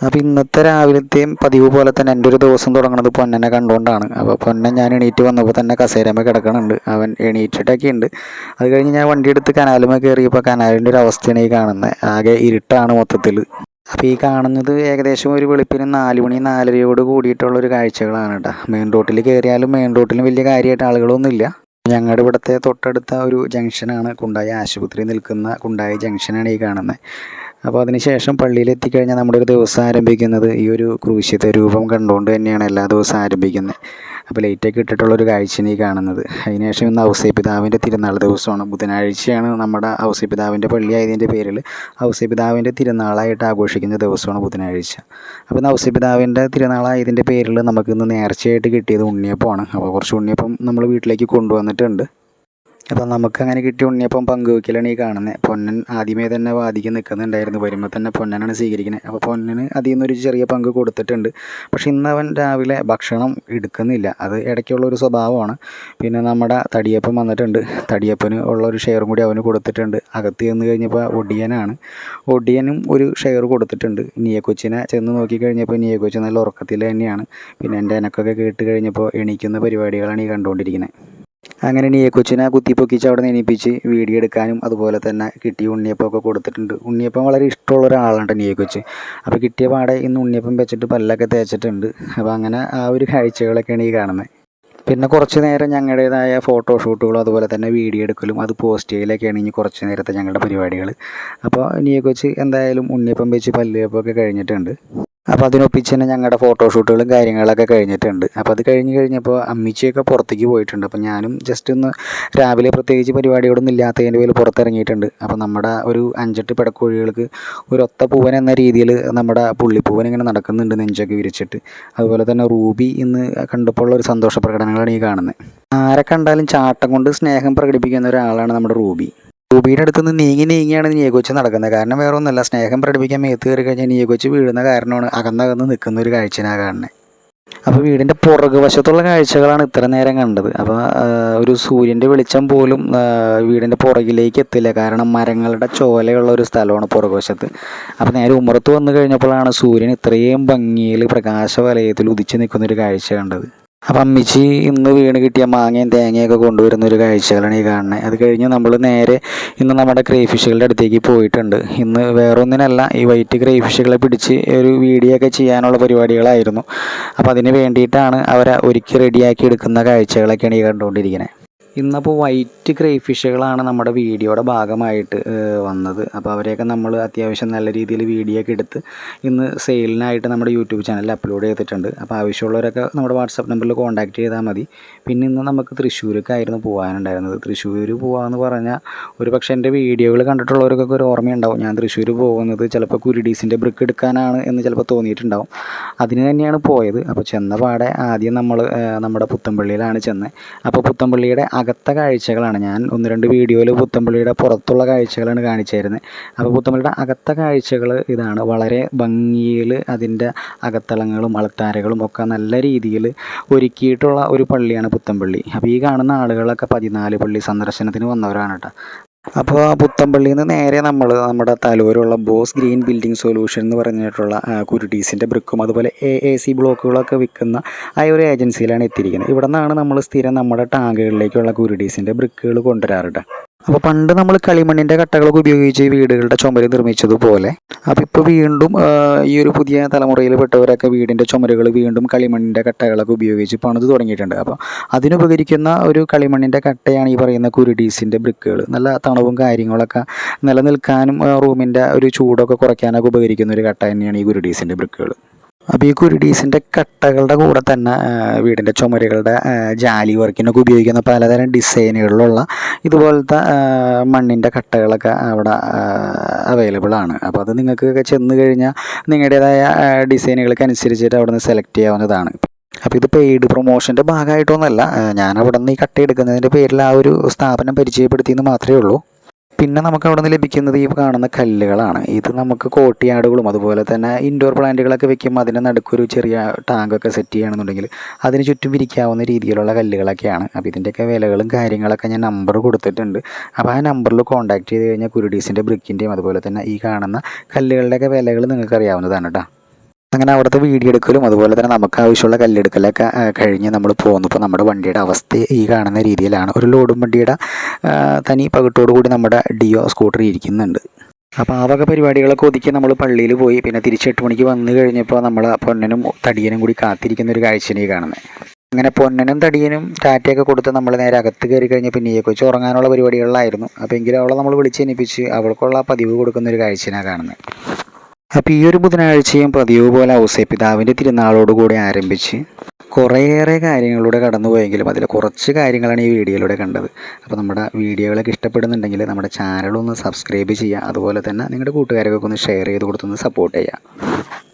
അപ്പോൾ ഇന്നത്തെ രാവിലത്തെയും പതിവ് പോലെ തന്നെ എന്റെ ഒരു ദിവസം തുടങ്ങുന്നത് പൊന്നനെ കണ്ടുകൊണ്ടാണ് അപ്പോൾ പൊന്നൻ ഞാൻ എണീറ്റ് വന്നപ്പോൾ തന്നെ കസേരമ്മ കിടക്കണുണ്ട്. അവൻ എണീറ്റിട്ടൊക്കെ ഉണ്ട് അത് കഴിഞ്ഞ് ഞാൻ വണ്ടി എടുത്ത് കനാലുമേ കയറിയപ്പോൾ കനാലിന്റെ ഒരു അവസ്ഥയാണ് ഈ കാണുന്നത് ആകെ ഇരുട്ടാണ് മൊത്തത്തിൽ അപ്പോൾ ഈ കാണുന്നത് ഏകദേശം ഒരു വെളുപ്പിന് നാല് മണി നാലരയോട് കൂടിയിട്ടുള്ള ഒരു കാഴ്ചകളാണ് കേട്ടോ മെയിൻ റോട്ടിൽ കയറിയാലും മെയിൻ റോട്ടിലും വലിയ കാര്യമായിട്ട് ആളുകളൊന്നുമില്ല. ഞങ്ങളുടെ ഇവിടുത്തെ തൊട്ടടുത്ത ഒരു ജംഗ്ഷനാണ് കുണ്ടായി ആശുപത്രി നിൽക്കുന്ന കുണ്ടായി ജംഗ്ഷനാണ് ഈ കാണുന്നത് അപ്പോൾ അതിനുശേഷം പള്ളിയിൽ എത്തിക്കഴിഞ്ഞാൽ നമ്മുടെ ഒരു ദിവസം ആരംഭിക്കുന്നത് ഈ ഒരു ക്രൂശ്യത്തെ രൂപം കണ്ടുകൊണ്ട് തന്നെയാണ് എല്ലാ ദിവസവും ആരംഭിക്കുന്നത്. അപ്പോൾ ലൈറ്റൊക്കെ ഇട്ടിട്ടുള്ളൊരു കാഴ്ചയാണ് ഈ കാണുന്നത്. അതിനുശേഷം ഇന്ന് ഔസേപിതാവിന്റെ തിരുനാൾ ദിവസമാണ്. ബുധനാഴ്ചയാണ് നമ്മുടെ ഔസേപിതാവിന്റെ പള്ളി ആയതിന്റെ പേരിൽ ഔസേപിതാവിന്റെ തിരുനാളായിട്ട് ആഘോഷിക്കുന്ന ദിവസമാണ് ബുധനാഴ്ച. അപ്പോൾ ഇന്ന് ഔസേപിതാവിന്റെ തിരുനാളായതിന്റെ പേരിൽ നമുക്കിന്ന് നേർച്ചയായിട്ട് കിട്ടിയത് ഉണ്ണിയപ്പമാണ്. അപ്പോൾ കുറച്ച് ഉണ്ണിയപ്പം നമ്മൾ വീട്ടിലേക്ക് കൊണ്ടുവന്നിട്ടുണ്ട്. അപ്പം നമുക്ക് അങ്ങനെ കിട്ടിയ ഉണ്ണിയപ്പം പങ്കുവെക്കലാണ് ഈ കാണുന്നത് പൊന്നൻ ആദ്യമേ തന്നെ വാദിക്ക് നിൽക്കുന്നുണ്ടായിരുന്നു വരുമ്പോൾ തന്നെ പൊന്നനാണ് സ്വീകരിക്കുന്നത് അപ്പോൾ പൊന്നന് അതിൽ നിന്നൊരു ചെറിയ പങ്ക് കൊടുത്തിട്ടുണ്ട്. പക്ഷേ ഇന്ന് അവൻ രാവിലെ ഭക്ഷണം എടുക്കുന്നില്ല. അത് ഇടയ്ക്കുള്ള ഒരു സ്വഭാവമാണ്. പിന്നെ നമ്മുടെ തടിയപ്പം വന്നിട്ടുണ്ട്. തടിയപ്പന് ഉള്ള ഒരു ഷെയറും കൂടി അവന് കൊടുത്തിട്ടുണ്ട്. അകത്ത് ചെന്ന് കഴിഞ്ഞപ്പോൾ ഒടിയനാണ്. ഒടിയനും ഒരു ഷെയർ കൊടുത്തിട്ടുണ്ട്. നിയക്കൊച്ചിനെ ചെന്ന് നോക്കി കഴിഞ്ഞപ്പോൾ നിയക്കൊച്ചി നല്ല ഉറക്കത്തിൽ തന്നെയാണ്. പിന്നെ എന്റെ എനക്കൊക്കെ കേട്ട് കഴിഞ്ഞപ്പോൾ എണീക്കുന്ന പരിപാടികളാണ് ഈ കണ്ടുകൊണ്ടിരിക്കുന്നത് അങ്ങനെ നീയെ കൊച്ചിനെ കുത്തിപ്പൊക്കിച്ച് അവിടെ നിന്ന് എണീപ്പിച്ച് വീഡിയോ എടുക്കാനും അതുപോലെ തന്നെ കിട്ടിയ ഉണ്ണിയപ്പമൊക്കെ കൊടുത്തിട്ടുണ്ട്. ഉണ്ണിയപ്പം വളരെ ഇഷ്ടമുള്ള ഒരാളാണ് നീയെ കൊച്ച്. അപ്പോൾ കിട്ടിയ പാടെ ഇന്ന് ഉണ്ണിയപ്പം വെച്ചിട്ട് പല്ലൊക്കെ തേച്ചിട്ടുണ്ട്. അപ്പോൾ അങ്ങനെ ആ ഒരു കാഴ്ചകളൊക്കെയാണ് ഈ കാണുന്നത്. പിന്നെ കുറച്ച് നേരം ഞങ്ങളുടേതായ ഫോട്ടോഷൂട്ടുകളും അതുപോലെ തന്നെ വീഡിയോ എടുക്കലും അത് പോസ്റ്റ് ചെയ്യലൊക്കെയാണ് ഇനി കുറച്ച് നേരത്തെ ഞങ്ങളുടെ പരിപാടികൾ. അപ്പോൾ നീയെ കൊച്ച് എന്തായാലും ഉണ്ണിയപ്പം വെച്ച് പല്ലുവെപ്പൊക്കെ കഴിഞ്ഞിട്ടുണ്ട്. അപ്പോൾ അതിനൊപ്പിച്ച് തന്നെ ഞങ്ങളുടെ ഫോട്ടോഷൂട്ടുകളും കാര്യങ്ങളൊക്കെ കഴിഞ്ഞിട്ടുണ്ട്. അപ്പോൾ അത് കഴിഞ്ഞ് കഴിഞ്ഞപ്പോൾ അമ്മിച്ചിയൊക്കെ പുറത്തേക്ക് പോയിട്ടുണ്ട്. അപ്പോൾ ഞാനും ജസ്റ്റ് ഒന്ന് രാവിലെ പ്രത്യേകിച്ച് പരിപാടിയോടൊന്നും ഇല്ലാത്തതിന്റെ പേരിൽ പുറത്തിറങ്ങിയിട്ടുണ്ട്. അപ്പോൾ നമ്മുടെ ഒരു അഞ്ചെട്ട് പിടക്കോഴികൾക്ക് ഒരു ഒത്ത പൂവൻ എന്ന രീതിയിൽ നമ്മുടെ പുള്ളിപ്പൂവൻ ഇങ്ങനെ നടക്കുന്നുണ്ട് നെഞ്ചൊക്കെ വിരിച്ചിട്ട്. അതുപോലെ തന്നെ റൂബി ഇന്ന് കണ്ടപ്പോൾ ഉള്ള ഒരു സന്തോഷ പ്രകടനങ്ങളാണ് ഈ കാണുന്നത് ആരെ കണ്ടാലും ചാട്ടം കൊണ്ട് സ്നേഹം പ്രകടിപ്പിക്കുന്ന ഒരാളാണ് നമ്മുടെ റൂബി. റൂബിയുടെ അടുത്ത് നിന്ന് നീങ്ങി നീങ്ങിയാണ് നിയകൊച്ച് നടക്കുന്നത്. കാരണം വേറെ ഒന്നുമല്ല സ്നേഹം പ്രകടിപ്പിക്കാൻ മേത്ത് കയറി കഴിഞ്ഞാൽ നിയകൊച്ച് വീഴുന്ന കാരണമാണ് അകന്നകന്ന് നിൽക്കുന്ന ഒരു കാഴ്ചനാ കാണുന്നത് അപ്പോൾ വീടിന്റെ പുറകു വശത്തുള്ള കാഴ്ചകളാണ് ഇത്ര നേരം കണ്ടത്. അപ്പോൾ ഒരു സൂര്യന്റെ വെളിച്ചം പോലും വീടിന്റെ പുറകിലേക്ക് എത്തില്ല. കാരണം മരങ്ങളുടെ ചോലയുള്ള ഒരു സ്ഥലമാണ് പുറകുവശത്ത് അപ്പോൾ നേരെ ഉമ്മറത്ത് വന്നു കഴിഞ്ഞപ്പോഴാണ് സൂര്യൻ ഇത്രയും ഭംഗിയിൽ പ്രകാശവലയത്തിൽ ഉദിച്ച് നിൽക്കുന്ന ഒരു കാഴ്ച കണ്ടത്. അപ്പം അമ്മിച്ചി ഇന്ന് വീണ് കിട്ടിയ മാങ്ങയും തേങ്ങയൊക്കെ കൊണ്ടുവരുന്ന ഒരു കാഴ്ചകളാണ് ഈ കാണുന്നത് അത് കഴിഞ്ഞ് നമ്മൾ നേരെ ഇന്ന് നമ്മുടെ ക്രൈഫിഷുകളുടെ അടുത്തേക്ക് പോയിട്ടുണ്ട്. ഇന്ന് വേറൊന്നിനല്ല ഈ വൈറ്റ് ക്രൈഫിഷുകളെ പിടിച്ച് ഒരു വീഡിയോ ഒക്കെ ചെയ്യാനുള്ള പരിപാടികളായിരുന്നു. അപ്പോൾ അതിന് വേണ്ടിയിട്ടാണ് അവരെ ഒരുക്കി റെഡിയാക്കി എടുക്കുന്ന കാഴ്ചകളൊക്കെയാണ് ഈ കണ്ടുകൊണ്ടിരിക്കുന്നത് ഇന്നപ്പോൾ വൈറ്റ് ക്രൈഫിഷുകളാണ് നമ്മുടെ വീഡിയോയുടെ ഭാഗമായിട്ട് വന്നത്. അപ്പോൾ അവരെയൊക്കെ നമ്മൾ അത്യാവശ്യം നല്ല രീതിയിൽ വീഡിയോ ഒക്കെ എടുത്ത് ഇന്ന് സെയിലിനായിട്ട് നമ്മുടെ യൂട്യൂബ് ചാനലിൽ അപ്ലോഡ് ചെയ്തിട്ടുണ്ട്. അപ്പോൾ ആവശ്യമുള്ളവരൊക്കെ നമ്മുടെ വാട്സാപ്പ് നമ്പറിൽ കോൺടാക്റ്റ് ചെയ്താൽ മതി. പിന്നെ ഇന്ന് നമുക്ക് തൃശ്ശൂർക്കായിരുന്നു പോകാനുണ്ടായിരുന്നത്. തൃശ്ശൂർ പോകാമെന്ന് പറഞ്ഞാൽ ഒരു പക്ഷേ എന്റെ വീഡിയോകൾ കണ്ടിട്ടുള്ളവർക്കൊക്കെ ഒരു ഓർമ്മയുണ്ടാവും. ഞാൻ തൃശ്ശൂർ പോകുന്നത് ചിലപ്പോൾ കുരുഡീസിന്റെ ബ്രിക്ക് എടുക്കാനാണ് എന്ന് ചിലപ്പോൾ തോന്നിയിട്ടുണ്ടാവും. അതിന് തന്നെയാണ് പോയത്. അപ്പോൾ ചെന്ന പാടെ ആദ്യം നമ്മൾ നമ്മുടെ പുത്തമ്പള്ളിയിലാണ് ചെന്നത് അപ്പോൾ പുത്തമ്പള്ളിയുടെ അകത്തെ കാഴ്ചകളാണ്. ഞാൻ ഒന്ന് രണ്ട് വീഡിയോയിൽ പുത്തമ്പള്ളിയുടെ പുറത്തുള്ള കാഴ്ചകളാണ് കാണിച്ചു തരുന്നത് അപ്പോൾ പുത്തമ്പള്ളിയുടെ അകത്തെ കാഴ്ചകൾ ഇതാണ്. വളരെ ഭംഗിയിൽ അതിന്റെ അകത്തളങ്ങളും അളത്താരകളും ഒക്കെ നല്ല രീതിയിൽ ഒരുക്കിയിട്ടുള്ള ഒരു പള്ളിയാണ് പുത്തമ്പള്ളി. അപ്പോൾ ഈ കാണുന്ന ആളുകളൊക്കെ പതിനാല് പള്ളി സന്ദർശനത്തിന് വന്നവരാണ് കേട്ടോ. അപ്പോൾ പുത്തമ്പള്ളിയിൽ നിന്ന് നേരെ നമ്മൾ നമ്മുടെ തലൂരുള്ള ബോസ് ഗ്രീൻ ബിൽഡിംഗ് സൊല്യൂഷൻ എന്ന് പറഞ്ഞിട്ടുള്ള കുരുടീസിന്റെ ബ്രിക്കും അതുപോലെ എ എ സി ബ്ലോക്കുകളൊക്കെ വിൽക്കുന്ന ആ ഒരു ഏജൻസിയിലാണ് എത്തിയിരിക്കുന്നത്. ഇവിടെ നിന്നാണ് നമ്മൾ സ്ഥിരം നമ്മുടെ ടാങ്കുകളിലേക്കുള്ള കുരുടീസിന്റെ ബ്രിക്കുകൾ കൊണ്ടുവരാറുണ്ട് അപ്പോൾ പണ്ട് നമ്മൾ കളിമണ്ണിന്റെ കട്ടകളൊക്കെ ഉപയോഗിച്ച് വീടുകളുടെ ചുമര് നിർമ്മിച്ചതുപോലെ അപ്പോൾ ഇപ്പോൾ വീണ്ടും ഈ ഒരു പുതിയ തലമുറയിൽ പെട്ടവരൊക്കെ വീടിന്റെ ചുമരുകൾ വീണ്ടും കളിമണ്ണിന്റെ കട്ടകളൊക്കെ ഉപയോഗിച്ച് പണിത് തുടങ്ങിയിട്ടുണ്ട്. അപ്പോൾ അതിനുപകരിക്കുന്ന ഒരു കളിമണ്ണിന്റെ കട്ടയാണ് ഈ പറയുന്ന കുരുടീസിന്റെ ബ്രിക്കുകൾ നല്ല തണവും കാര്യങ്ങളൊക്കെ നിലനിൽക്കാനും റൂമിന്റെ ഒരു ചൂടൊക്കെ കുറയ്ക്കാനൊക്കെ ഉപകരിക്കുന്ന ഒരു കട്ട തന്നെയാണ് ഈ കുരുടീസിന്റെ ബ്രിക്കുകൾ അപ്പോൾ ഈ കുരുടീസിന്റെ കട്ടകളുടെ കൂടെ തന്നെ വീടിന്റെ ചുമരുകളുടെ ജാലി വർക്കിനൊക്കെ ഉപയോഗിക്കുന്ന പലതരം ഡിസൈനുകളിലുള്ള ഇതുപോലത്തെ മണ്ണിന്റെ കട്ടകളൊക്കെ അവിടെ അവൈലബിൾ ആണ്. അപ്പോൾ അത് നിങ്ങൾക്കൊക്കെ ചെന്ന് കഴിഞ്ഞാൽ നിങ്ങളുടേതായ ഡിസൈനുകൾക്ക് അനുസരിച്ചിട്ട് അവിടെ നിന്ന് സെലക്ട് ചെയ്യാവുന്നതാണ്. അപ്പോൾ ഇത് പെയ്ഡ് പ്രൊമോഷന്റെ ഭാഗമായിട്ടൊന്നുമല്ല ഞാൻ അവിടെ നിന്ന് ഈ കട്ട എടുക്കുന്നതിന്റെ പേരിൽ ആ ഒരു സ്ഥാപനം പരിചയപ്പെടുത്തിയെന്ന് മാത്രമേ ഉള്ളൂ. പിന്നെ നമുക്ക് അവിടെ നിന്ന് ലഭിക്കുന്നത് ഈ കാണുന്ന കല്ലുകളാണ്. ഇത് നമുക്ക് കോട്ടിയാടുകളും അതുപോലെ തന്നെ ഇൻഡോർ പ്ലാന്റുകളൊക്കെ വെക്കുമ്പോൾ അതിന്റെ നടുക്കൊരു ചെറിയ ടാങ്കൊക്കെ സെറ്റ് ചെയ്യുകയാണെന്നുണ്ടെങ്കിൽ അതിന് ചുറ്റും വിരിക്കാവുന്ന രീതിയിലുള്ള കല്ലുകളൊക്കെയാണ്. അപ്പോൾ ഇതിന്റെയൊക്കെ വിലകളും കാര്യങ്ങളൊക്കെ ഞാൻ നമ്പർ കൊടുത്തിട്ടുണ്ട്. അപ്പോൾ ആ നമ്പറിൽ കോൺടാക്ട് ചെയ്ത് കഴിഞ്ഞാൽ കുരുഡീസിന്റെ ബ്രിക്കിന്റെയും അതുപോലെ തന്നെ ഈ കാണുന്ന കല്ലുകളുടെയൊക്കെ വിലകൾ നിങ്ങൾക്ക് അറിയാവുന്നതാണ് കേട്ടോ അങ്ങനെ അവിടുത്തെ വീഡിയോ എടുക്കലും അതുപോലെ തന്നെ നമുക്ക് ആവശ്യമുള്ള കല്ലെടുക്കലൊക്കെ കഴിഞ്ഞ് നമ്മൾ പോന്നപ്പോൾ നമ്മുടെ വണ്ടിയുടെ അവസ്ഥ ഈ കാണുന്ന രീതിയിലാണ്. ഒരു ലോഡും വണ്ടിയുടെ തനി പകിട്ടോടു കൂടി നമ്മുടെ ഡിയോ സ്കൂട്ടർ ഇരിക്കുന്നുണ്ട്. അപ്പോൾ ആ വക പരിപാടികളൊക്കെ ഒതുക്കി നമ്മൾ പള്ളിയിൽ പോയി. പിന്നെ തിരിച്ച് എട്ട് മണിക്ക് വന്നു കഴിഞ്ഞപ്പോൾ നമ്മൾ പൊന്നനും തടിയനും കൂടി കാത്തിരിക്കുന്ന ഒരു കാഴ്ചയാണ് ഈ കാണുന്നത് അങ്ങനെ പൊന്നനും തടിയനും ടാറ്റയൊക്കെ കൊടുത്ത് നമ്മൾ നേരെ അകത്ത് കയറി കഴിഞ്ഞ് പിന്നെ ഈ കൊച്ചു ഉറങ്ങാനുള്ള പരിപാടികളിലായിരുന്നു. അപ്പോൾ എങ്കിലും അവളെ നമ്മൾ വിളിച്ച് ജനിപ്പിച്ച് അവൾക്കുള്ള പതിവ് കൊടുക്കുന്ന ഒരു കാഴ്ചയാണ് കാണുന്നത് അപ്പോൾ ഈ ഒരു ബുധനാഴ്ചയും പതിവ് പോലെ ഔസേ പിതാവിന്റെ തിരുനാളോടുകൂടി ആരംഭിച്ച് കുറേയേറെ കാര്യങ്ങളിലൂടെ കടന്നുപോയെങ്കിലും അതിൽ കുറച്ച് കാര്യങ്ങളാണ് ഈ വീഡിയോയിലൂടെ കണ്ടത്. അപ്പോൾ നമ്മുടെ വീഡിയോകളൊക്കെ ഇഷ്ടപ്പെടുന്നുണ്ടെങ്കിൽ നമ്മുടെ ചാനലൊന്ന് സബ്സ്ക്രൈബ് ചെയ്യുക. അതുപോലെ തന്നെ നിങ്ങളുടെ കൂട്ടുകാരൊക്കെ ഒന്ന് ഷെയർ ചെയ്ത് കൊടുത്തൊന്ന് സപ്പോർട്ട് ചെയ്യുക.